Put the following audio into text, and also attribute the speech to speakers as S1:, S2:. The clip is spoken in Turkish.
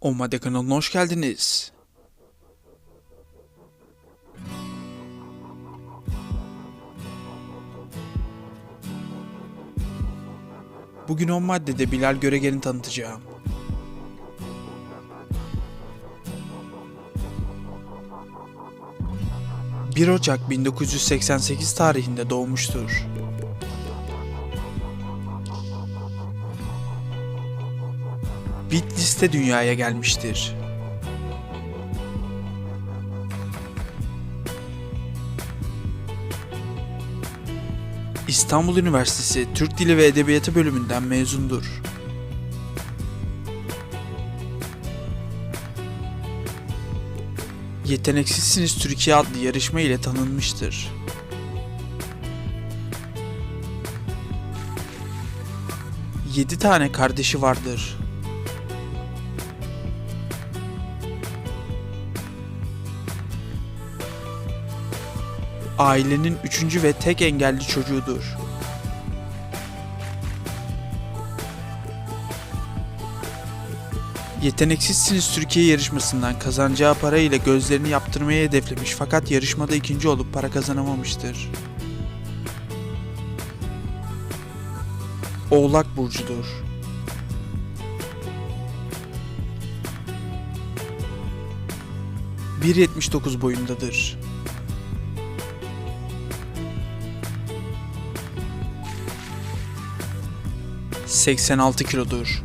S1: Omade kanalına hoş geldiniz. Bugün 10 maddede Bilal Göregen'i tanıtacağım. ...1 Ocak 1988 tarihinde doğmuştur. Bitlis'te dünyaya gelmiştir. İstanbul Üniversitesi Türk Dili ve Edebiyatı bölümünden mezundur. Yeteneksizsiniz Türkiye adlı yarışma ile tanınmıştır. Yedi tane kardeşi vardır. Ailenin üçüncü ve tek engelli çocuğudur. Yeteneksizsiniz Türkiye yarışmasından kazanacağı para ile gözlerini yaptırmayı hedeflemiş fakat yarışmada ikinci olup para kazanamamıştır. Oğlak Burcu'dur. ...1.79 boyundadır. 86 kilodur.